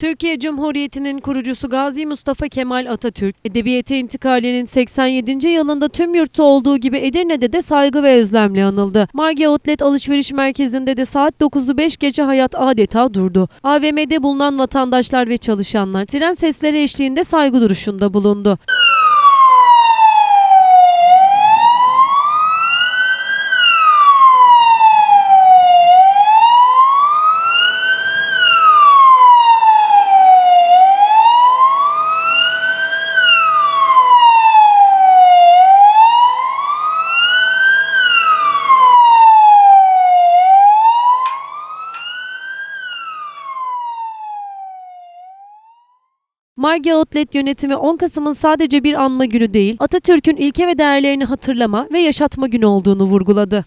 Türkiye Cumhuriyeti'nin kurucusu Gazi Mustafa Kemal Atatürk, Edebiyete intikalinin 87. yılında tüm yurtta olduğu gibi Edirne'de de saygı ve özlemle anıldı. Margi Outlet Alışveriş Merkezi'nde de saat 9'u 5 gece hayat adeta durdu. AVM'de bulunan vatandaşlar ve çalışanlar tren sesleri eşliğinde saygı duruşunda bulundu. Margi Outlet yönetimi 10 Kasım'ın sadece bir anma günü değil, Atatürk'ün ilke ve değerlerini hatırlama ve yaşatma günü olduğunu vurguladı.